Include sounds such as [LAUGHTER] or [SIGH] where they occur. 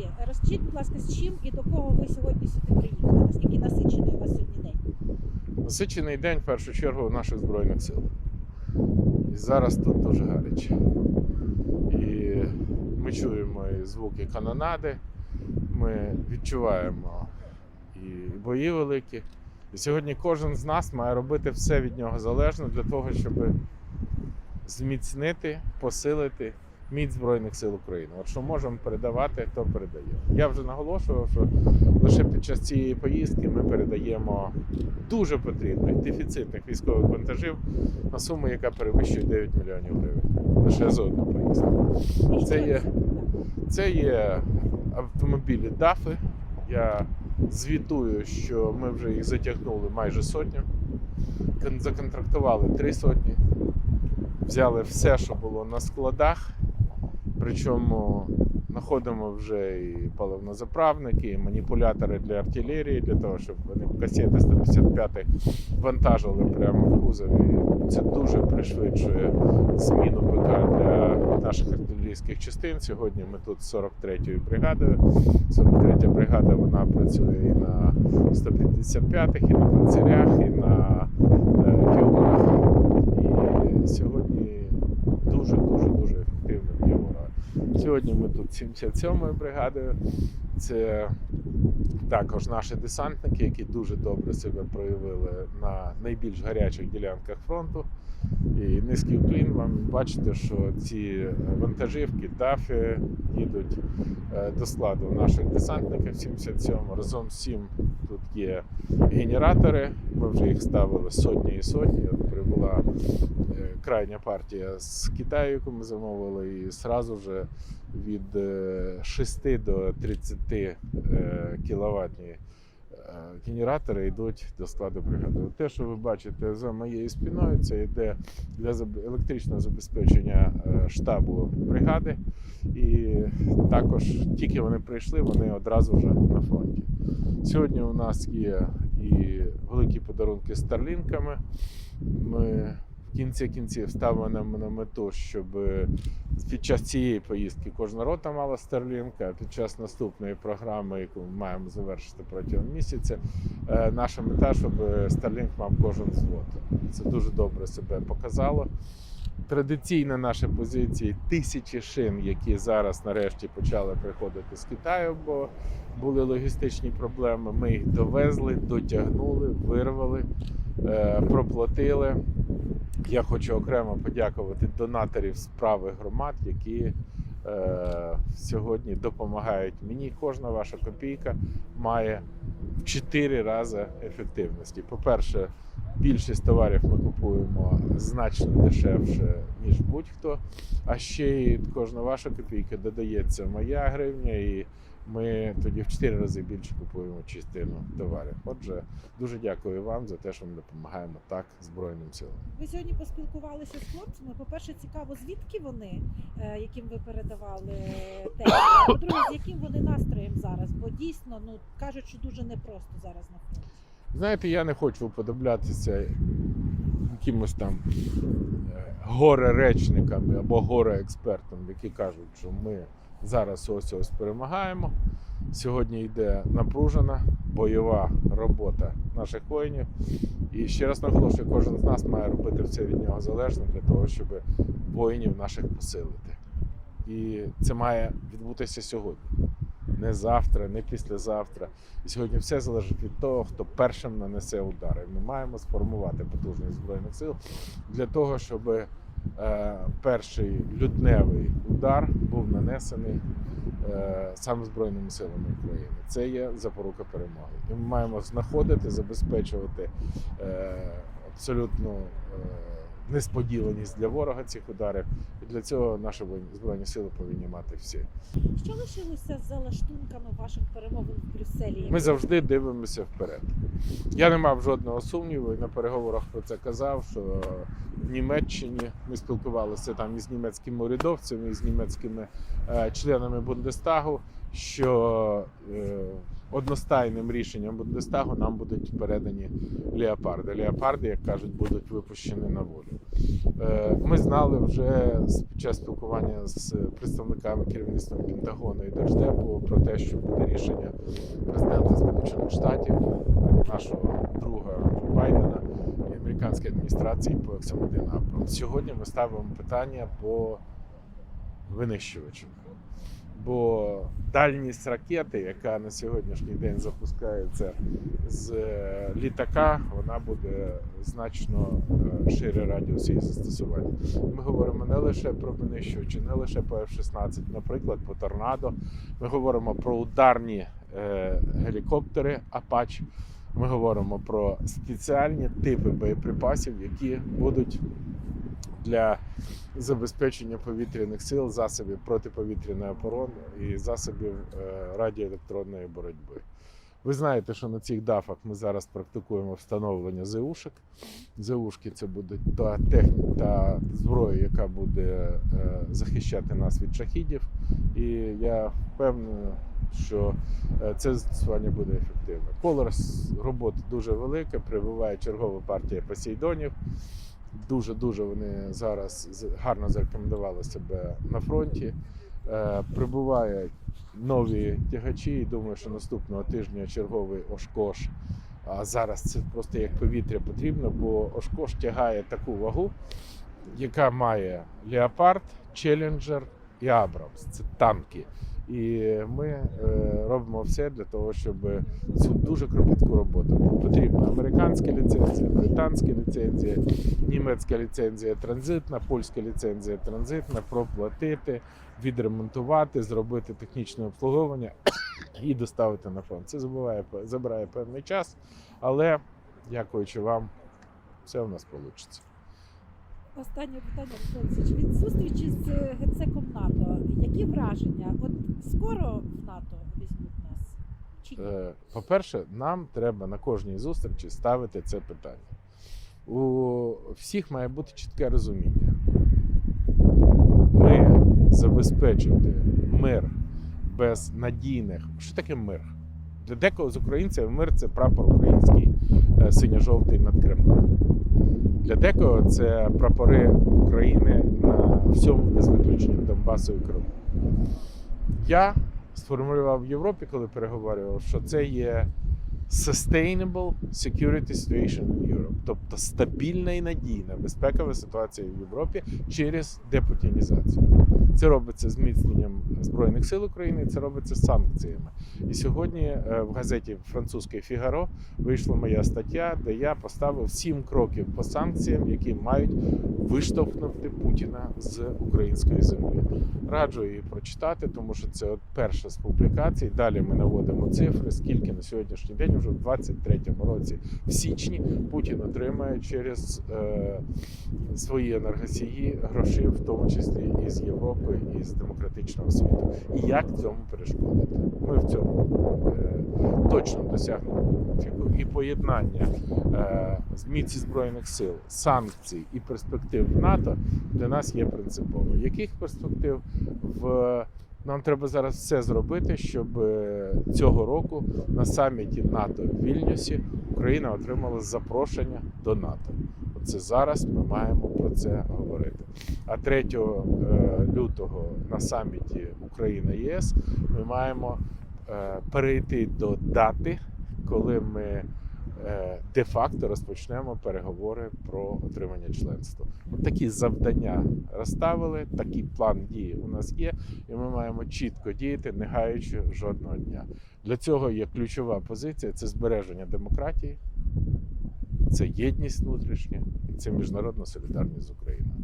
Друзі, розкажіть, будь ласка, з чим і до кого ви сьогодні сюди приїхали? Наскільки насичений у вас сьогодні день? Насичений день в першу чергу наших Збройних сил. І зараз тут дуже гаряче. І ми чуємо і звуки канонади, ми відчуваємо і бої великі. І сьогодні кожен з нас має робити все від нього залежне для того, щоб зміцнити, посилити міць Збройних сил України. От що можемо передавати, то передаємо. Я вже наголошував, що лише під час цієї поїздки ми передаємо дуже потрібних дефіцитних військових вантажів на суму, яка перевищує 9 мільйонів гривень. Лише за одну поїздку. Це є- Це є автомобілі ДАФи. Я звітую, що ми вже їх затягнули майже сотню. Законтрактували три сотні. Взяли все, що було на складах. Причому знаходимо вже і паливнозаправники, і маніпулятори для артилерії, для того, щоб вони касети 155 вантажили прямо в кузові. Це дуже пришвидшує зміну ПК для наших артилерійських частин. Сьогодні ми тут з 43-ю бригадою. 43 бригада вона працює і на 155-х, і на панцирях, і на е, піонах. І сьогодні дуже дуже дуже ефективно б'є ворога. Сьогодні ми тут 77-ю бригадою. Це також наші десантники, які дуже добре себе проявили на найбільш гарячих ділянках фронту. І низький уклін вам бачите, що ці вантажівки, дафи їдуть е, до складу наших десантників 77 разом з цим тут є генератори. Ми вже їх ставили сотні і сотні. Прибула е, крайня партія з Китаю, яку ми замовили, і зразу вже від е, 6 до 30 кіловатні генератори йдуть до складу бригади. Те, що ви бачите за моєю спиною, це йде для електричного забезпечення е, штабу бригади. І також тільки вони прийшли, вони одразу вже на фронті. Сьогодні у нас є і великі подарунки з старлінками. Ми кінці кінців ставимо на мету, щоб під час цієї поїздки кожна рота мала Starlink, а під час наступної програми, яку ми маємо завершити протягом місяця, е, наша мета, щоб Starlink мав кожен взвод. Це дуже добре себе показало. Традиційна наша позиція тисячі шин, які зараз нарешті почали приходити з Китаю, бо були логістичні проблеми. Ми їх довезли, дотягнули, вирвали, е, проплатили. Я хочу окремо подякувати донаторів справи громад, які е, сьогодні допомагають мені. Кожна ваша копійка має в 4 рази ефективності. По-перше, більшість товарів ми купуємо значно дешевше, ніж будь-хто. А ще й кожна ваша копійка додається моя гривня, і ми тоді в 4 рази більше купуємо частину товарів. Отже, дуже дякую вам за те, що ми допомагаємо так Збройним силам. Ви сьогодні поспілкувалися з хлопцями. По-перше, цікаво, звідки вони, е, яким ви передавали техніку. По-друге, з яким вони настроєм зараз? Бо дійсно ну кажуть, що дуже непросто зараз на фронті. Знаєте, я не хочу уподоблятися якимось там е, горе-речникам або горе-експертам, які кажуть, що ми зараз ось ось перемагаємо. Сьогодні йде напружена бойова робота наших воїнів. І ще раз наголошую, кожен з нас має робити все від нього залежне для того, щоб воїнів наших посилити. І це має відбутися сьогодні. Не завтра, не післязавтра. І сьогодні все залежить від того, хто першим нанесе удари. Ми маємо сформувати потужність збройних сил для того, щоб е, перший людневий удар був нанесений е, саме збройними силами України. Це є запорука перемоги. І ми маємо знаходити, забезпечувати е, абсолютну е, несподіваність для ворога цих ударів. І для цього наші збройні сили повинні мати всі. Що лишилося за лаштунками ваших перемовин в Брюсселі? Ми завжди дивимося вперед. Я не мав жодного сумніву і на переговорах про це казав, що в Німеччині ми спілкувалися там із німецькими урядовцями, із німецькими е, членами Бундестагу, що е, одностайним рішенням Бундестагу нам будуть передані леопарди. Леопарди, як кажуть, будуть випущені на волю. Е, Ми знали вже під час спілкування з представниками керівництва Пентагону і Держдепу про те, що буде рішення президента Сполучених Штатів, нашого друга Байдена і американської адміністрації по X-1 Сьогодні ми ставимо питання по винищувачам. Бо дальність ракети, яка на сьогоднішній день запускається з е, літака, вона буде значно е, шире радіус її застосування. Ми говоримо не лише про винищувачі, не лише по F-16, наприклад, по торнадо. Ми говоримо про ударні е, гелікоптери Apache. Ми говоримо про спеціальні типи боєприпасів, які будуть для забезпечення повітряних сил, засобів протиповітряної оборони і засобів е, радіоелектронної боротьби. Ви знаєте, що на цих дафах ми зараз практикуємо встановлення ЗУшок. ЗУшки це буде та техніка, та зброя, яка буде е, захищати нас від шахідів. І я впевнений, що е, це застосування буде ефективне. Коло роботи дуже велике, прибуває чергова партія посейдонів. Дуже дуже вони зараз гарно зарекомендували себе на фронті. Е, Прибувають нові тягачі. І думаю, що наступного тижня черговий Ошкош. А зараз це просто як повітря потрібно, бо Ошкош тягає таку вагу, яка має Леопард, Челленджер і Абрамс. Це танки. І ми е, робимо все для того, щоб цю дуже кропітку роботу. Потрібна американська ліцензія, британська ліцензія, німецька ліцензія транзитна, польська ліцензія транзитна, проплатити, відремонтувати, зробити технічне обслуговування [COUGHS] і доставити на фронт. Це забуває, забирає певний час, але дякуючи вам, все у нас вийде. Останнє питання, Олексійович. від зустрічі з е, генсеком НАТО. Які враження? От скоро в НАТО візьмуть нас? Чи ні? Е, По-перше, нам треба на кожній зустрічі ставити це питання. У всіх має бути чітке розуміння. Ми забезпечити мир без надійних. Що таке мир? Для декого з українців мир це прапор український е, синьо-жовтий над Кремлем. Для декого це прапори України на всьому без виключення Донбасу і Криму. Я сформулював в Європі, коли переговорював, що це є sustainable security situation in Europe, тобто стабільна і надійна безпекова ситуація в Європі через депутінізацію. Це робиться зміцненням збройних сил України, це робиться санкціями. І сьогодні е, в газеті французький Фігаро вийшла моя стаття, де я поставив сім кроків по санкціям, які мають виштовхнути Путіна з української землі. Раджу її прочитати, тому що це перша з публікацій. Далі ми наводимо цифри, скільки на сьогоднішній день, вже в 23-му році, в січні, Путін отримає через е, свої енергосії гроші, в тому числі і з Європи, і з демократичного світу. І як цьому перешкодити? Ми в цьому е, точно досягнемо і поєднання е, зміці збройних сил, санкцій і перспектив НАТО для нас є принципово. Яких перспектив в нам треба зараз все зробити, щоб е, цього року на саміті НАТО в Вільнюсі Україна отримала запрошення до НАТО. Оце зараз ми маємо про це говорити. А 3 е, лютого на саміті Україна ЄС ми маємо е, перейти до дати, коли ми е, де-факто розпочнемо переговори про отримання членства. От такі завдання розставили, такий план дії у нас є, і ми маємо чітко діяти, не гаючи жодного дня. Для цього є ключова позиція: це збереження демократії, це єдність внутрішня і це міжнародна солідарність з Україною.